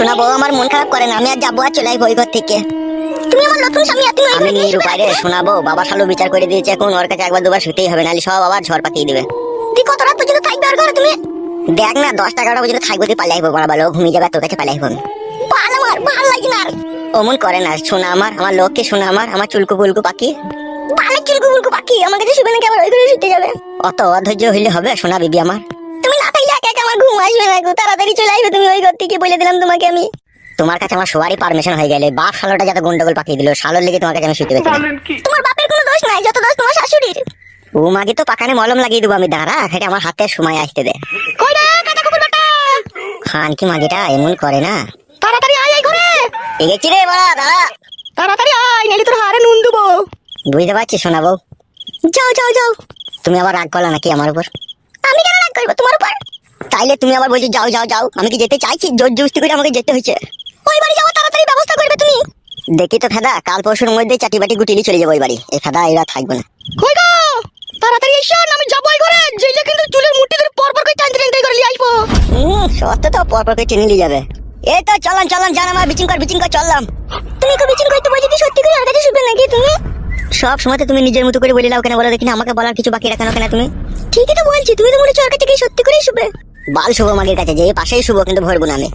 শোনাবো আমার মন খারাপ করে না আমি আর যাব আর চলে আসব ঘর থেকে। তুমি আমার নতুন স্বামী আর তুমি আমি ঘরে গিয়ে রে শোনাবো বাবা শালু বিচার করে দিয়েছে এখন ওর কাছে একবার দুবার শুতেই হবে নাহলে সব আবার ঝড় পাকিয়ে দিবে। তুই কত রাত পর্যন্ত থাকবে আর ঘরে তুমি? দেখ না দশটা এগারোটা পর্যন্ত থাকব তুই পালাই বড় ভালো ঘুমিয়ে যাবে তোর কাছে পালাই আমি। বাল আমার ভালো লাগে না অমন করে না শোনা আমার আমার লোককে শোনা আমার আমার চুলকু বুলকু পাখি। বালের চুলকু বুলকু পাখি আমার কাছে শুবে নাকি আবার ওই ঘরে শুতে যাবে? অত অধৈর্য হইলে হবে শোনা বিবি আমার তুমি না থাকলে একা একা আমার ঘুম আসবে না গো তাড়াতাড়ি চলে আসবে তুমি ওই ঘর থেকে বলে দিলাম তোমাকে আমি। তোমার কাছে আমার সবারই পারমিশন হয়ে গেলে বাপ শালোটা যাতে গন্ডগোল পাকিয়ে দিল শালোর লেগে তোমার কাছে আমি শুতে পেয়েছি তোমার বাপের কোনো দোষ নাই যত দোষ তোমার শাশুড়ির। ও মাকে তো পাকানে মলম লাগিয়ে দেবো আমি দাঁড়া সেটা আমার হাতে সময় আসতে দে। কই রে কাটা কুকুর বেটা? খান কি মাগিটা এমন করে না। তাড়াতাড়ি আয় এই ঘরে। এগেছি রে বড়া দাঁড়া। তাড়াতাড়ি আয় নাইলে তোর হারে নুন দেবো। বুঝতে পারছি শোনাবো। যাও যাও যাও। তুমি আবার রাগ করলা নাকি আমার উপর? আমি কেন রাগ করব তোমার উপর? তাইলে তুমি আবার বলছো যাও যাও যাও আমি কি যেতে চাইছি? জোর জুস্তি করে আমাকে যেতে হয়েছে। ওই বাড়ি যাওয়ার তাড়াতাড়ি ব্যবস্থা করবে তুমি। দেখি তো ফেদা কাল পরশুর মধ্যে চাটি বাটি গুটিলি চলে যাব ওই বাড়ি। এই ফেদা এরা থাকবে না। কই গো? তাড়াতাড়ি এসো না আমি যাব ওই ঘরে। যেইলে কিন্তু চুলের মুঠি ধরে পর পর করে টানতে টানতে করে নিয়ে আসব। হুম সত্য তো পর পর করে টেনে নিয়ে যাবে। এই তো চলাম চলাম জান আমার বিচিং কর বিচিং কর চললাম। তুমি কবে চিন করতে বলি কি সত্যি করে আর কাছে শুবে নাকি তুমি? সব সময় তুমি নিজের মতো করে বলে লাও কেন? বলো দেখি আমাকে বলার কিছু বাকি রাখো না কেন তুমি? ঠিকই তো বলছি তুমি তো মনে হচ্ছে ওর কাছে সত্যি করেই শুবে বাল শুভ মাগের কাছে যে পাশেই শুভ কিন্তু ভরবো না আমি।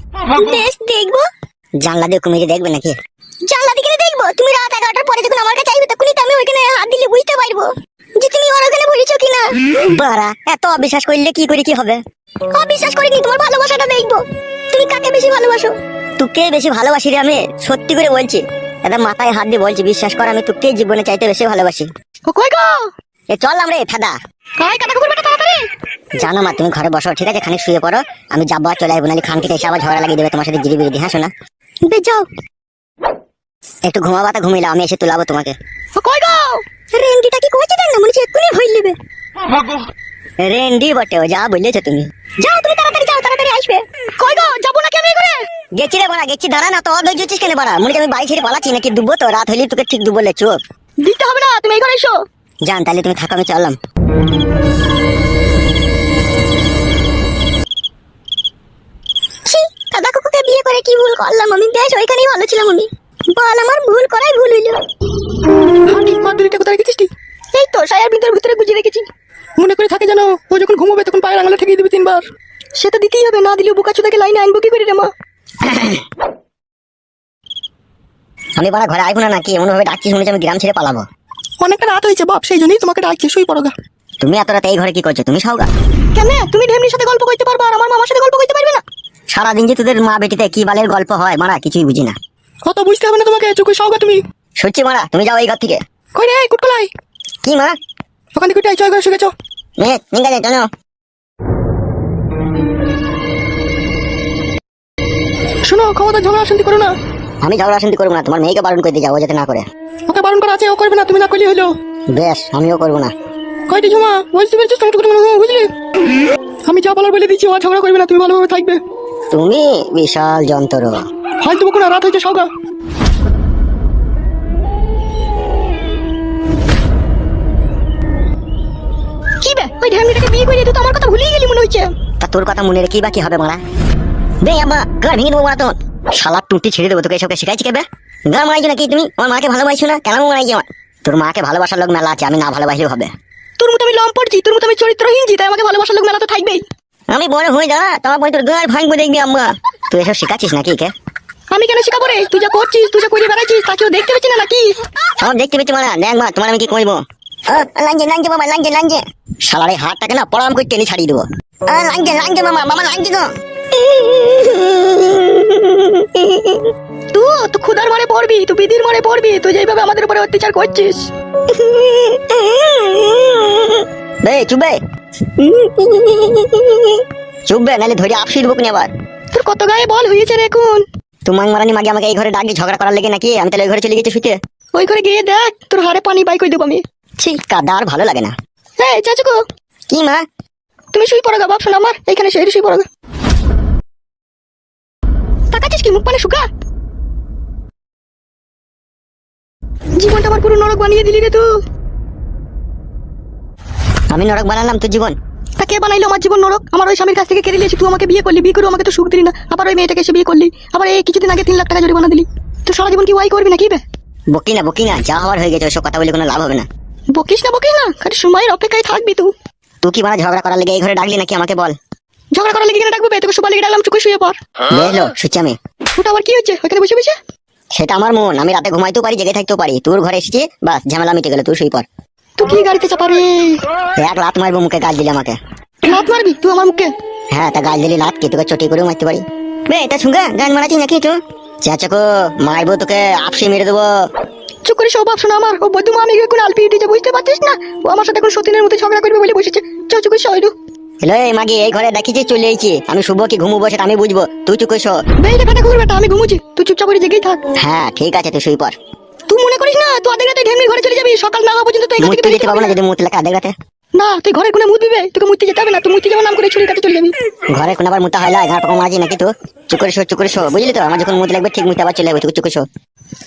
বেশ দেখব। জানলা দিয়ে কুমিরে দেখবে নাকি? জানলা দিকে দেখব? তুমি রাত এগারোটার পরে যখন আমার কাছে আসবে তখনই তো আমি ওইখানে হাত দিলে বুঝতে পারব যে তুমি ওর ওখানে ভরেছো কিনা। বারা এত অবিশ্বাস করলে কি করে কি হবে? অবিশ্বাস করিনি তোমার ভালোবাসাটা দেখব। তুমি কাকে বেশি ভালোবাসো? তোকে বেশি ভালোবাসি রে আমি সত্যি করে বলছি। এটা মাথায় হাত দিয়ে বলছি বিশ্বাস কর আমি তোকে জীবনে চাইতে বেশি ভালোবাসি। ও কই গো? এ চললাম রে ফাদা। কই বেটা তাড়াতাড়ি জানো মা তুমি ঘরে বসো ঠিক আছে? খানিক শুয়ে পড়ো। আমি যাব আর চলে আসব নাহলে খানকে এসে আবার ঝগড়া লাগিয়ে দেবে তোমার সাথে জিরি বিরিদি হ্যাঁ শোনা বে যাও। একটু ঘুমাবা তা ঘুমিলাম আমি এসে তুলাবো তোমাকে। কই গো? রেন্ডিটা কি কইছে দেখ না মনে হচ্ছে এক্ষুনি হইল নেবে। রেন্ডি বটে যা বললেছো তুমি। যাও তুমি তাড়াতাড়ি যাও তাড়াতাড়ি আসবে। কই গো যাব নাকি আমি করে গেছি রে বড়া গেছি। দাঁড়া না তো অধৈর্য হচ্ছিস কেন বড়া? মনে আমি বাড়ি ছেড়ে পালাচ্ছি নাকি ডুববো তো? রাত হইলে তোকে ঠিক ডুবলে চোখ দিতে হবে না তুমি এই ঘরে এসো। জান তাহলে তুমি থাকো আমি চললাম। বিয়ে করে কি ভুল করলাম? আমি বেশ ওইখানেই ভালো ছিলাম আমি। বল আমার ভুল করাই ভুল হইল। মাদুরিটা কোথায় রেখেছিস তুই? এই তো সায়ার ভিতরে ভিতরে গুজিয়ে রেখেছি। মনে করে থাকে জানো ও যখন ঘুমোবে তখন পায়ের আঙুলে ঠেকিয়ে দিবি তিনবার। সেটা দিতেই হবে না দিলেও বোকা চোদাকে লাইনে আনব কি করে রে মা? আমি বড়া ঘরে আইবো না নাকি? এমন ভাবে ডাকছিস মনে হচ্ছে আমি গ্রাম ছেড়ে পালাবো। অনেকটা রাত হয়েছে বাপ সেই জন্যই তোমাকে ডাকছি শুই পড়ো গা। তুমি এত রাতে এই ঘরে কি করছ? তুমি সাউগা কেন? তুমি ঢেমনির সাথে গল্প করতে পারবে আর আমার মামার সাথে গল্প করতে পারবে না? সারাদিন যে তোদের মা বেটিতে কি বালের গল্প হয় মারা কিছুই বুঝি না। কত বুঝতে হবে না তোমাকে চুকুই সওগা তুমি। সত্যি মারা তুমি যাও এই ঘর থেকে। কই রে কুটকলাই কি মা ওখান থেকে উঠে চয় করে শুকেছো মেয়ে ঠিক আছে চলো শোনো ক্ষমতা ঝগড়া শান্তি করো না। আমি ঝগড়া শান্তি করব না তোমার মেয়েকে বারণ করে দিয়ে যাব যাতে না করে। ওকে বারণ করা আছে ও করবে না তুমি না করলে হলো। বেশ আমিও করব না। কয়টি ঝুমা বুঝতে পেরেছিস বুঝলি? আমি যা বলার বলে দিচ্ছি ও ঝগড়া করবে না তুমি ভালোভাবে থাকবে। তুমি বিশাল যন্ত্র। হয়তো বকো না রাত হয়েছে সওগা কি বে ওই ঢেমনিটাকে বিয়ে করে তো আমার কথা ভুলেই গেলি মনে হচ্ছে। তা তোর কথা মনে বা কি হবে মারা বে আম্মা গাড় ভেঙে দেবো মারা তোর শালা টুটি ছেড়ে দেবো তোকে এসবকে শিখাইছি কেবে? গাড় মারাইছো নাকি তুমি? আমার মাকে ভালোবাসছো না কেন মারাইছো আমার। তোর মাকে ভালোবাসার লোক মেলা আছে আমি না ভালোবাসলেও হবে। তোর মতো আমি লম পড়ছি তোর মতো আমি চরিত্রহীন জি তাই আমাকে ভালোবাসার লোক মেলা তো থাকবেই। আমি বড় হয়ে যা তোমার বই তোর গাড় ভাঙবো দেখবি আম্মা। তুই এসব শিখাচ্ছিস নাকি কে? আমি কেন শিখাবো রে? তুই যা করছিস তুই যা করে বেড়াচ্ছিস তা কেউ দেখতে পাচ্ছি না নাকি? সব দেখতে পেয়েছি মারা। দেখ মা তোমার আমি কি করব? লাঞ্জে লাঞ্জে বাবা লাঞ্জে লাঞ্জে। শালার এই হাতটাকে না পড়াম করে টেনে ছাড়িয়ে দেবো। লাঞ্জে লাঞ্জে মামা মামা লাঞ্জে তো। তুই তুই খুদার মারে পড়বি তুই বিদির মারে পড়বি তুই যেভাবে আমাদের উপরে অত্যাচার করছিস। বে। চুপবে চুপবে নাহলে ধরে আপসি আবার। তোর কত গায়ে বল হয়েছে রে এখন? তোমার মারানি মাগে আমাকে এই ঘরে ঝগড়া করার লেগে নাকি? আমি তাহলে ওই ঘরে চলে গেছি শুতে ওই ঘরে গিয়ে দেখ তোর হাড়ে পানি বাই করে দেবো আমি। ছি কাদা আর ভালো লাগে না। কি মা? তুমি শুই পড়ো গা বাপ শোনো আমার। এখানে শুয়ে শুই পড়ো গা। তাকাচ্ছিস কি মুখ পানে শুকা? জীবনটা আমার পুরো নরক বানিয়ে দিলি রে তুই। আমি নরক বানালাম তোর জীবন। তা কে বানাইলো আমার জীবন নরক? আমার ওই স্বামীর কাছ থেকে কেড়ে নিয়েছি তুই আমাকে বিয়ে করলি বিয়ে করে আমাকে তো সুখ দিলি না। আবার ওই মেয়েটাকে এসে বিয়ে করলি আবার এই কিছুদিন আগে তিন লাখ টাকা জরিমানা দিলি। তো সারা জীবন কি ওয়াই করবি না কি বে? বকি না বকি না যা হওয়ার হয়ে গেছে ওসব কথা বলে কোনো লাভ হবে না। বকিস না বকিস না খালি সময়ের অপেক্ষায় থাকবি তুই। তুই কি মানে ঝগড়া করার লেগে এই ঘরে ডাকলি নাকি আমাকে বল। ঝগড়া করার লেগে কেন ডাকবো বে? তোকে সুপার লেগে ডাকলাম চুকে শুয়ে পর দেখল সুচি আমি। ওটা আবার কি হচ্ছে ওখানে বসে বসে? সেটা আমার মন আমি রাতে ঘুমাইতেও পারি জেগে থাকতেও পারি। তোর ঘরে এসেছি বাস ঝামেলা মিটে গেল তুই শুয়ে পর তুই কি গাড়িতে চাপা রে এক লাত মারবো মুখে গাল দিলি আমাকে লাত মারবি তুই আমার মুখে হ্যাঁ তা গাল দিলি লাত কে তোকে চটি করেও মারতে পারি বে এটা শুনগা গান মারাচ্ছিস নাকি তুই চাচাকো মারবো তোকে আপসে মেরে দেবো চুপ করে সব শোনা আমার ও বদ্ধ আমি এখন আলপি উঠেছে বুঝতে পারছিস না ও আমার সাথে এখন সতীনের মতো ঝগড়া করবে বলে বসেছে চল চুপ করে শোয় হ্যালো এই মাগি এই ঘরে দেখিছি চলে এসেছি আমি শুভ কি ঘুমবো সেটা আমি বুঝব তুই চুপ কইস বেরিয়ে বেটা ঘুরবে বেটা আমি ঘুমুছি তুই চুপচাপ করে জেগেই থাক হ্যাঁ ঠিক আছে তুই শুই পর তুই মনে করিস না? তুই আধেক রাতে ঢেমনির ঘরে চলে যাবি। সকাল না হওয়া পর্যন্ত তুই এখান থেকে যেতে পারব না যদি মুত লেখা আধেক রাতে। না তুই ঘরের কোণে মুত দিবে। তোকে মুততে যেতে হবে না। তুই মুততে যাওয়ার নাম করে ছুরির কাছে চলে যাবি। ঘরে কোন আবার মুতা হয় না? ঘর পাকা মারাজি নাকি তো চুপ করে শো চুপ শো। বুঝলি তো? আমার যখন মুত লাগবে ঠিক মুতে আবার চলে যাবে। তুই চুপ শো।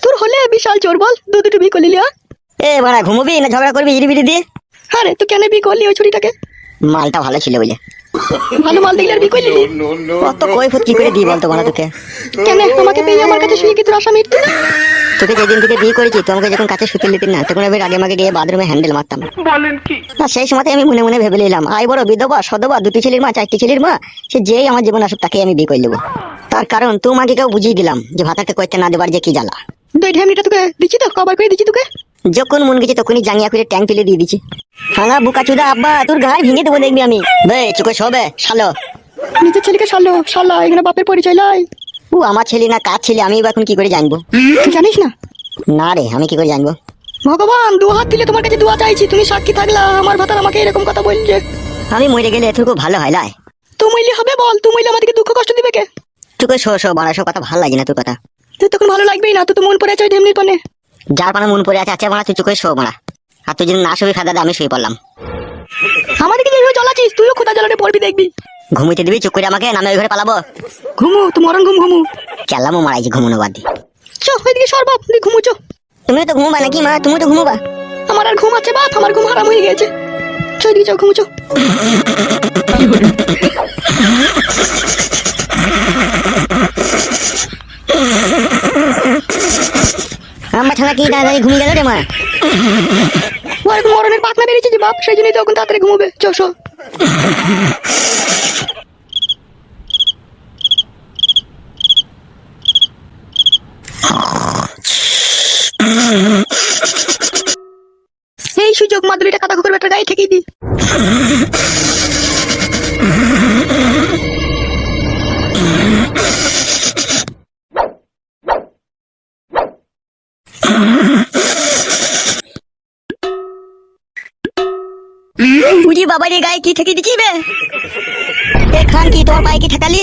তোর হলে বিশাল চোর বল। দু দুটো বিয়ে করলি হ্যাঁ এ বাড়া ঘুমবি না ঝগড়া করবি? ইরি বিড়ি দিয়ে। আরে তুই কেন বিয়ে করলি ওই ছুরিটাকে? মালটা ভালো ছিল বুঝলে ভালো মাল দেখলে আর বিয়ে করলি? কত কৈফত কি করে দিই বলতো বানা তোকে? কেন? আমাকে পেয়ে আমার কাছে শুয়ে কি তোর আশা মিটতো না? তোকে যেদিন থেকে বিয়ে করেছি তুই আমাকে যখন কাছে শুতে নিতি না তখন আমি আগে মাগে গিয়ে বাথরুমে হ্যান্ডেল মারতাম। বলেন কি? না সেই সময় আমি মনে মনে ভেবে নিলাম আই বড় বিধবা সদবা দুটি ছেলের মা চারটি ছেলের মা সে যেই আমার জীবন আসুক তাকে আমি বিয়ে করে নেব তার কারণ তুই মাকে কেউ বুঝিয়ে দিলাম যে ভাতাকে করতে না দেবার যে কি জ্বালা। দুই ঢেমনিটা তোকে দিচ্ছি তো কবার করে দিচ্ছি তোকে। যখন মন গেছে তখনই জাঙ্গিয়া করে ট্যাঙ্ক তুলে দিয়ে দিচ্ছি হাঙা বুকা চুদা আব্বা তোর গায়ে ভেঙে দেবো দেখবি আমি। বে চুকে সবে শালো। নিজের ছেলেকে সারলো শালা এখানে বাপের পরিচয় লাই ও আমার ছেলে না কার ছেলে আমি এখন কি করে জানব? তুই জানিস না? না রে আমি কি করে জানব? ভগবান দু হাত দিলে তোমার কাছে দোয়া চাইছি তুমি সাক্ষী থাকলা আমার ভাতার আমাকে এরকম কথা বলছে। আমি মরে গেলে এটুকু ভালো হয় লাই। তুমিলে হবে বল তুমিলে আমাদেরকে দুঃখ কষ্ট দিবে কে? চুকে শো শো বাড়া সব কথা ভালো লাগে না তোর কথা। তুই তখন ভালো লাগবেই না তুই তো মন পড়ে আছে ঢেমনির পানে? যার পানা মন পড়ে আছে আচ্ছা মারা তুই চুকে শো মারা আর তুই যদি না শুবি ফাদা আমি শুয়ে পড়লাম। আমাদেরকে যেভাবে চলাচ্ছিস তুইও খোদা জ্বালানে পড়বি দেখবি। ঘুমিতে দিবি চুপ করে আমাকে নামে ওই ঘরে পালাবো। ঘুমু তুই মরণ ঘুম ঘুমু। কেলামও মারাইছি ঘুমনো বাদ দিয়ে চো ওইদিকে সর বাপ তুই ঘুমু চো। তুমিও তো ঘুমবা নাকি মা? তুমি তো ঘুমোবা। আমার আর ঘুম আছে বাপ আমার ঘুম হারাম হয়ে গেছে। চো এদিকে চো ঘুমু চো। আমার ছাড়া কি দাঁড়িয়ে ঘুমিয়ে গেল রে মা? এখন মরণের পাকনা বেরিয়েছে যে বাপ, সেই জন্যই তখন তাড়াতাড়ি ঘুমোবে। চো শো এই সুযোগ মাদুরিটা কাদা কুকুর বেটার গায়ে ঠেকেই দি বুঝি বাবার এই গায়ে কি ঠেকে দিচ্ছি বে? এ খান কি তোমার পায়ে কি ঠেকালি?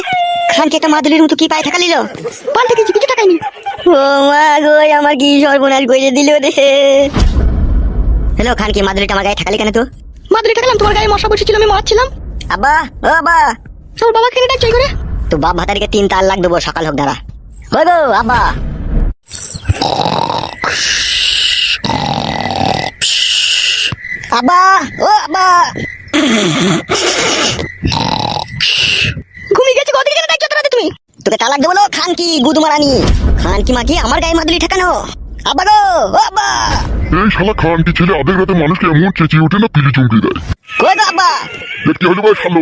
খান কি একটা মাদুলির মতো কি পায়ে ঠেকালিল পান থেকে কিছু টাকাই নি ও মা গো আমার কি সর্বনাশ করে দিল রে। হ্যালো খান কি মাদুলিটা আমার গায়ে ঠেকালি কেন তো? মাদুরি ঠেকালাম তোমার গায়ে মশা বসেছিল আমি মারছিলাম। আব্বা ও আব্বা। সব বাবা কেনে ডাকছে করে তো বাপ ভাতারিকে তিন তার লাখ দেবো সকাল হোক দাঁড়া। ওই গো আব্বা। আব্বা ও আব্বা। ঘুমিয়ে গেছে কদিন কেন ডাকছো তোরা তুমি? তোকে তালাক দেবো খান কি গুদ মারানি খান কি মাকি আমার গায়ে মাদুলি ঠেকানো। আব্বা গো ও আব্বা। এই শালা খানটি ছেলে আধেক রাতে মানুষকে এমন চেঁচিয়ে ওঠে না পিলি চুমকি দেয়। কই গো আব্বা? দেখ কি হলো ভাই শালো।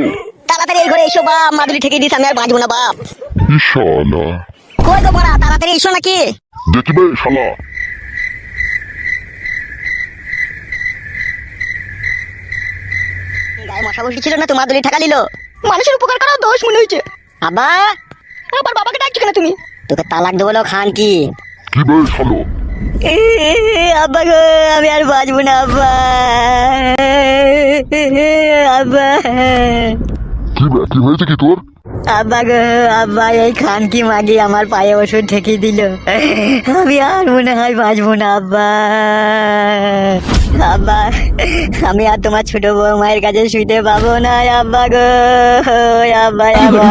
তাড়াতাড়ি এই ঘরে এসো বাপ মাদুলি ঠেকে দিস আমি আর বাঁচবো না বাপ। ইশালা। কই গো বড়া তাড়াতাড়ি এসো নাকি? দেখি ভাই শালা। মশা বসে ছিল না তো মাদুলি ঠেকা নিল মানুষের উপকার করাও দোষ মনে হয়েছে। আব্বা আবার বাবাকে ডাকছো কেন তুমি? তোকে তালাক দেবো না, খান কি? কি শালো আব্বা গো আমি আর বাঁচবো না আব্বা। আব্বা। কি কি হয়েছে কি তোর? আব্বা গো আব্বা এই খান কি মাগি আমার পায়ে ওষুধ ঠেকিয়ে দিল। আমি আর মনে হয় বাঁচবো না আব্বা। আব্বা আমি আর তোমার ছোট বউ মায়ের কাছে শুইতে পাবো না আব্বা গো আব্বা আব্বা।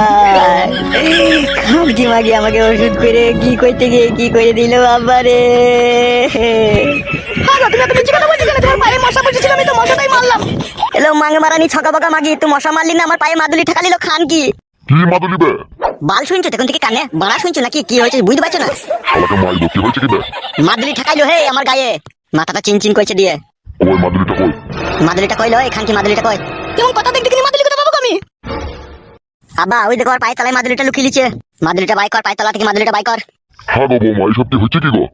খান কি মাগি আমাকে ওষুধ করে কি করতে গিয়ে কি করে দিল আব্বা রে? হ্যাঁ গো, তুমি এত মিথ্যে কথা বলছো কেন? তোমার পায়ে মশা বসেছিল আমি তো মশাটাই মারলাম। এলো মাঙ্গে মারানি ছকা বকা মাগি তুই মশা মারলি না আমার পায়ে মাদুলি ঠেকালিল খান কি? কি মাদুলি বে? বাল শুনছো তখন থেকে কানে? বাড়া শুনছো নাকি? কি হয়েছে বুঝতে পারছ না? মাদুলি ঠেকাইলো হে আমার গায়ে। মাথাটা চিন চিন করছে দিয়ে। ওই মাদুলিটা কই? মাদুলিটা কইলো এই খানকি মাদুলিটা কই? কেমন কথা দেখতে কিনি মাদুলি কথা পাবো আমি আব্বা ওই দেখো আর পায়ে তলায় মাদুলিটা লুকিয়ে লিছে মাদুলিটা বাই কর পায়ে তলা থেকে মাদুলিটা বাই কর। হ্যাঁ গো বৌমা এইসব কি হচ্ছে কি গো?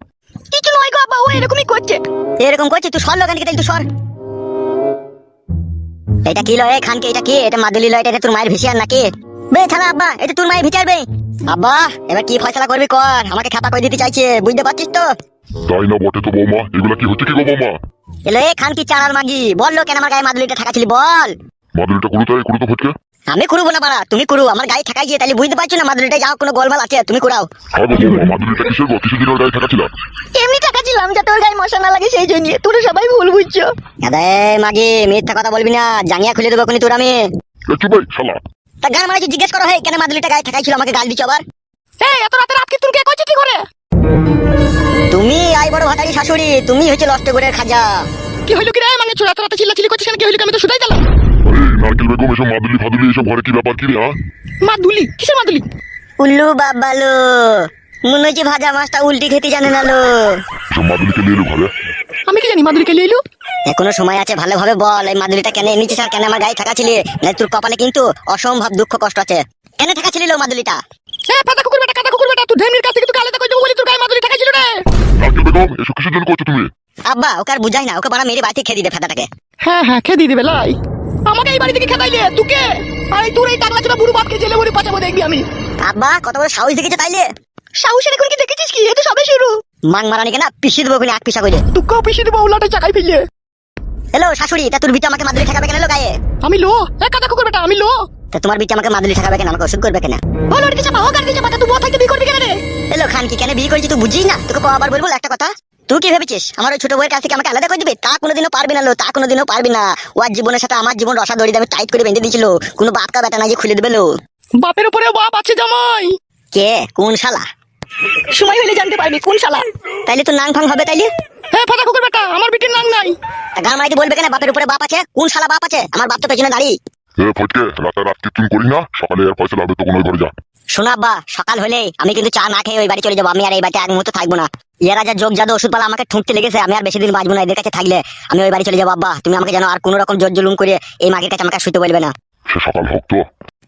কিছু নয় গো ও এরকমই করছে। এরকম করছিস তুই সর লোক থেকে তুই সর। এটা কি লয়? খানকে এটা কি? এটা মাদুলি লয় এটা তোর মায়ের ভিসিয়ার নাকি? বে থালা আব্বা এটা তোর মায়ের ভিচার বে। আব্বা এবার কি ফয়সালা করবি কর? আমাকে খাপা করে দিতে চাইছে বুঝতে পারছিস তো? তাই না বটে তো বৌমা? এগুলা কি হচ্ছে কি গো বৌমা? এলো খানকি চাড়ার মাগি। বলল কেন আমার গায়ে মাদুলিটা ঠাকাছিলি বল। মাদুলিটা কুড়ো তাই? কুড়ো তো ফটকে। আমি করব না বাড়া তুমি করু আমার গায়ে ঠাকাই গিয়ে তাহলে বুঝতে পারছ না মাদুলিটা যাও কোনো গোলমাল আছে তুমি কুড়াও। হ্যাঁ বৌমা মাদুলিটা কিসের গো? কিসের গায়ে এমনি টাকা ছিলাম যাতে ওর গায়ে মশা না লাগে সেই জন্য। তোরা সবাই ভুল বুঝছ। আরে মাগি মিথ্যা কথা বলবি না। জাঙ্গিয়া খুলে দেবো কোনি তোর আমি। চুপ ভাই শালা? তা গান মারা জিজ্ঞেস করো হে কেন মাদুলিটা গায়ে ঠাকাই ছিল আমাকে গাল দিচ্ছ আবার। এই এত রাতে রাত কে করছে কি করে? তুমি আই বড় ভাতারি শাশুড়ি তুমি হচ্ছে লষ্ট করে খাজা। কি হইল কি রে? মানে ছোড়া এত রাতে চিল্লাচিল্লি করছিস কেন? কি হইল আমি তো শুধাই গেলাম। আরে নারকেল বেগম এসব মাদুলি ফাদুলি এসব ঘরে কি ব্যাপার? কি রে হ্যাঁ? মাদুলি? কিসের মাদুলি? উল্লু বাবালো মনে হচ্ছে ভাজা মাছটা উল্টি খেতে জানে না লো। এসব মাদুলিকে নিয়ে এলো ঘরে? আমি কি জানি মাদুলিকে লিয়ে এলু? এখনও সময় আছে ভালোভাবে বল এই মাদুলিটা কেন এনেছিস আর কেন আমার গায়ে থাকাছিলি না তোর কপালে কিন্তু অসম্ভব দুঃখ কষ্ট আছে। কেন থাকাছিলি লো মাদুলিটা? এ পাতা কুকুর বেটা কাটা কুকুর বেটা তুই ঢেমির কাছ থেকে তুই আলাদা করে আব্বা ওকে আর বুঝাই না ওকে বাড়া মেরে বাড়িতে খেয়ে দিবে ফেদাটাকে। হ্যাঁ হ্যাঁ খেয়ে দিয়ে দিবে লাই। আমাকে এই বাড়ি থেকে খেদাইলে তুকে। আর এই তোর এই টাকলা বুড়ো বাপকে জেলে ভরে পাঠাবো দেখবি আমি। আব্বা কত বড় সাহস দেখেছে তাইলে সাহসের এখন কি দেখেছিস কি? এটা সবে শুরু। মাং মারানি কেনা পিছিয়ে দেবো ওখানে আট পিসা করে তুকেও পিছিয়ে দেবো চাকাই ফেললে হ্যালো শাশুড়ি তা তোর বিটা আমাকে মাদুলি ঠেকাবে কেন লো গায়ে? আমি লো? এ কাটা কুকুর বেটা আমি লো। তা তোমার বিটা আমাকে মাদুলি ঠেকাবে কেন? আমাকে ওষুধ করবে কেন? ও লড়কে চাপা ও গাড়ি চাপা তুই বউ থাকতে বিয়ে করবি কেন রে? এলো খান কি কেন বিয়ে করেছি তুই বুঝিস না? তোকে কবার বলব একটা কথা? তুই কি ভেবেছিস? আমার ওই ছোট বউয়ের কাছ থেকে আমাকে আলাদা করে দিবে? তা কোনোদিনও পারবি না লো তা কোনোদিনও পারবি না। ওর জীবনের সাথে আমার জীবন রসা দড়ি আমি টাইট করে বেঁধে দিয়েছিল কোনো বাপকা বেটা না যে খুলে দেবে লো। বাপের উপরে বাপ আছে জামাই। কে? কোন শালা? সময় হলে জানতে পারবি কোন শালা। তাইলে তো নাং ফাং হবে তাইলে? হ্যাঁ ফাটা কুকুর বেটা আমার বিটির নাম নাই। তা গান মাইতে বলবে কেন? বাপের উপরে বাপ আছে? কোন শালা বাপ আছে? আমার বাপ তো পেছনে দাঁড়িয়ে। এ ফটকে রাতে রাত কীর্তন করি না? সকালে আর পয়সা লাগবে তখন ওই ঘরে যা। শোনা আব্বা সকাল হলে আমি কিন্তু চা না খেয়ে ওই বাড়ি চলে যাব। আমি আর এই বাড়িতে এক মুহূর্ত থাকব না। এরা যা যোগ জাদু ওষুধ পালা আমাকে ঠুকতে লেগেছে আমি আর বেশি দিন বাঁচবো না এদের কাছে থাকলে আমি ওই বাড়ি চলে যাব আব্বা। তুমি আমাকে যেন আর কোনো রকম জোর জুলুম করে এই মাগের কাছে আমাকে শুতে বলবে না। সে সকাল হোক তো।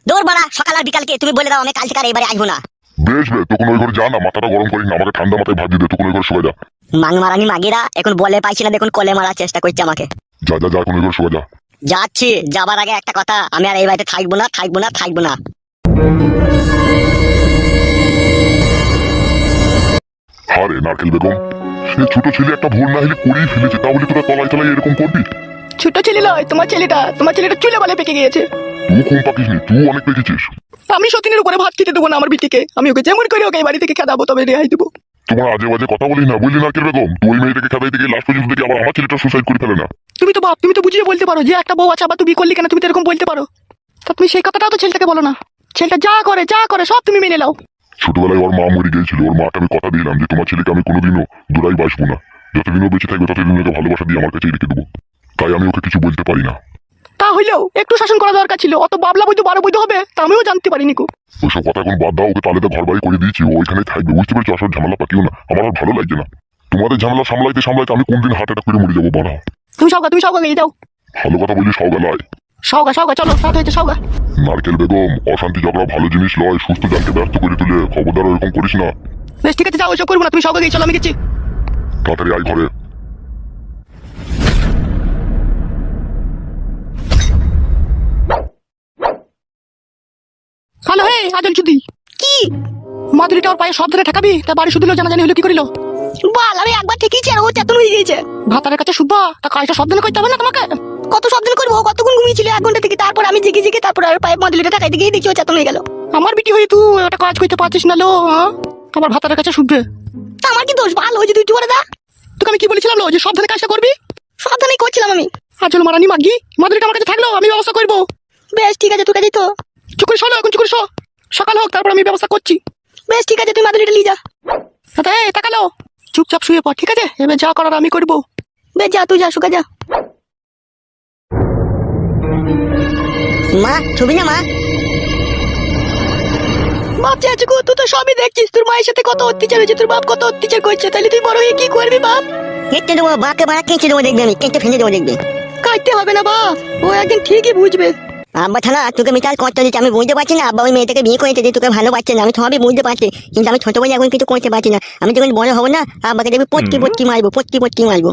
দৌড় বাড়া সকাল আর বিকালকে তুমি বলে দাও আমি কাল থেকে আর এই বাড়ি আসব না। বেশ বে তখন ওই ঘরে যা না মাথাটা গরম করিস না আমাকে ঠান্ডা মাথায় ভাত দিয়ে দে তখন ওই ঘরে শুয়ে যা। মাং মারানি মাগিরা এখন বলে পাইছি না দেখুন কলে মারার চেষ্টা করছে আমাকে। যা যা যা ওই ঘরে শুয়ে যা। যাচ্ছি যাবার আগে একটা কথা আমি আর এই বাড়িতে থাকব না থাকব না থাকব না। নারকেল বেগম সে ছোট ছেলে একটা ভুল না হলে করেই ফেলেছে তাহলে তোরা তলায় তলায় এরকম করবি? ছোট ছেলে নয় তোমার ছেলেটা তোমার ছেলেটা চুলে বলে পেকে গিয়েছে। তুই কম পাকিস নি তুই অনেক পেকেছিস। আমি সতীনের উপরে ভাত খেতে দেবো না আমার বিটিকে। আমি ওকে যেমন করে ওকে বাড়ি থেকে খেদাবো তবে রেহাই দেবো। তোমার আজে বাজে কথা বলি না বুঝলি নারকেল বেগম তুই মেয়েটাকে খেদাইতে গিয়ে লাস্ট পর্যন্ত দেখি আবার আমার ছেলেটা সুসাইড করে ফেলে না। তুমি তো বাপ তুমি তো বুঝিয়ে বলতে পারো যে একটা বউ আছে আবার তুমি করলি কেন তুমি তো এরকম বলতে পারো। তা তুমি সেই কথাটাও তো ছেলেটাকে বলো না। ছেলেটা যা করে যা করে সব তুমি মেনে নাও। ছোটবেলায় ওর মা মরে গিয়েছিল ওর মাকে আমি কথা দিলাম যে তোমার ছেলেকে আমি কোনোদিনও দূরাই বাসবো না। যতদিনও বেঁচে থাকবে ততদিন ওকে ভালোবাসা দিয়ে আমার কাছে রেখে দেবো। তাই আমি ওকে কিছু বলতে পারি না। তা হইলেও একটু শাসন করা দরকার ছিল অত বাবলা বইতে বারো বইতে হবে তা আমিও জানতে পারিনি কো ওইসব কথা এখন বাদ দাও ওকে তাহলে তো ঘর বাড়ি করে দিয়েছি ও ওইখানেই থাকবে বুঝতে পেরেছি? আসলে ঝামেলা পাকিও না আমার আর ভালো লাগছে না। তোমাদের ঝামেলা সামলাইতে সামলাইতে আমি কোনদিন হার্ট অ্যাটাক করে মরে যাব বাড়া। তুমি সওগা তুমি গিয়ে যাও। ভালো কথা বলি সওগালায় সওগা সওগা চলো সাথে হয়েছে সওগা। নারকেল বেগম অশান্তি ঝগড়া ভালো জিনিস লয় সুস্থ জানকে ব্যস্ত করে তুলে খবরদার ওরকম করিস না। বেশ ঠিক আছে যাও ওইসব করব না তুমি সওগা গিয়ে চলো আমি গেছি। তাড়াতাড়ি আয় ঘরে। হ্যালো হে আজল চুদি। কি? মাদুরিটা ওর পায়ে সব ধরে ঠেকাবি? তা বাড়ি শুধিল জানাজানি হলো কি করিল? বল আমি একবার ঠিকই ছিল ও চেতন হয়ে গিয়েছে ভাতারের কাছে শুধবা তা কাজটা সব দিন করতে হবে না তোমাকে? কত সব দিন করব কতক্ষণ ঘুমিয়েছিল? এক ঘণ্টা থেকে তারপর আমি জিগে জিগে তারপর আর পায়ে মাদুলিটা টাকাইতে গিয়ে দেখছি ও চেতন হয়ে গেল। আমার বিটি হয়ে তুই একটা কাজ করতে পারছিস না লো? আমার ভাতারের কাছে তা আমার কি দোষ? ভালো হয়েছে তুই একটু করে দা। তোকে আমি কি বলেছিলাম লো যে সাবধানে কাজটা করবি? সাবধানে করছিলাম আমি। আজল মারানি মাগি মাদুরিটা আমার কাছে থাকল আমি ব্যবস্থা করব। বেশ ঠিক আছে তোর কাছে তো। চুকুরি শোনো এখন চুকুরি শো। সকাল হোক তারপর আমি ব্যবস্থা করছি। বেশ ঠিক আছে তুই মাদুলিটা নিয়ে যা। তাকালো। চুপচাপ শুয়ে পড় ঠিক আছে? এবার যা করার আমি করব। বেশ যা তুই যা শুকা যা। মা ছবি না মা। বাপ চাচু গো তুই তো সবই দেখছিস। তোর মায়ের সাথে কত অত্যাচার হয়েছে তোর বাপ কত অত্যাচার করছে। তাহলে তুই বড় হয়ে কি করবি বাপ? কেটে দেবো বাপকে মারা কেটে দেবো দেখবি আমি কেটে ফেলে দেবো দেখবি। কাটতে হবে না বাপ। ও একদিন ঠিকই বুঝবে। আব্বা থানা তোকে মিটার কষ্ট দিচ্ছে আমি বুঝতে পারছি না। আব্বা ওই মেয়েটাকে বিয়ে করেছে যে তোকে ভালোবাসছে না আমি সবই বুঝতে পারছি। কিন্তু আমি ছোট বলে এখন কিছু করতে পারছি না। আমি যখন বড় হব না আব্বাকে দেখবি পটকি পটকি মারবো পটকি পটকি মারবো।